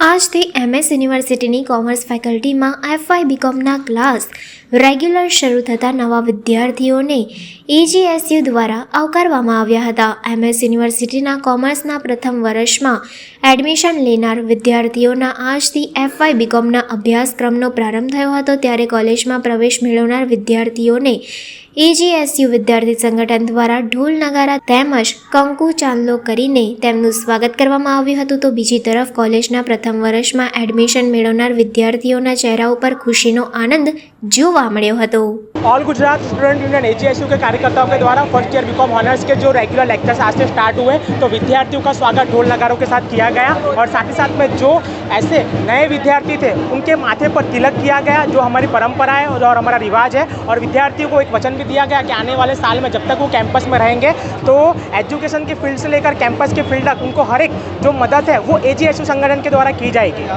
આજથી એમએસ યુનિવર્સિટીની કોમર્સ ફેકલ્ટીમાં એફવાય બીકોમના ક્લાસ રેગ્યુલર શરૂ થતા નવા વિદ્યાર્થીઓને એજીએસયુ દ્વારા આવકારવામાં આવ્યા હતા. એમએસ યુનિવર્સિટીના કોમર્સના પ્રથમ વર્ષમાં એડમિશન લેનાર વિદ્યાર્થીઓના આજથી એફવાય બીકોમના અભ્યાસક્રમનો પ્રારંભ થયો હતો. ત્યારે કોલેજમાં પ્રવેશ મેળવનાર વિદ્યાર્થીઓને એજીએસયુ વિદ્યાર્થી સંગઠન દ્વારા ઢોલ નગારા તેમજ કંકુ ચાંદલો કરીને તેમનું સ્વાગત કરવામાં આવ્યું હતું. તો બીજી તરફ કોલેજના પ્રથમ વર્ષમાં એડમિશન મેળવનાર વિદ્યાર્થીઓના ચહેરા ઉપર ખુશીનો આનંદ જોવા મળ્યો હતો. All Gujarat student union H K कार्यकर्ताओं के द्वारा फ़र्स्ट ईयर बीकॉम ऑनर्स के जो रेगुलर लेक्चर्स आज से स्टार्ट हुए तो विद्यार्थियों का स्वागत ढोल नगारों के साथ किया गया और साथ ही साथ में जो ऐसे नए विद्यार्थी थे, उनके माथे पर तिलक किया गया, जो हमारी परंपरा है और हमारा रिवाज है और विद्यार्थियों को एक वचन भी दिया गया कि आने वाले साल में जब तक वो कैंपस में रहेंगे तो एजुकेशन की फ़ील्ड से लेकर कैंपस के फ़ील्ड तक उनको हर एक जो मदद है, वो ए संगठन के द्वारा की जाएगी।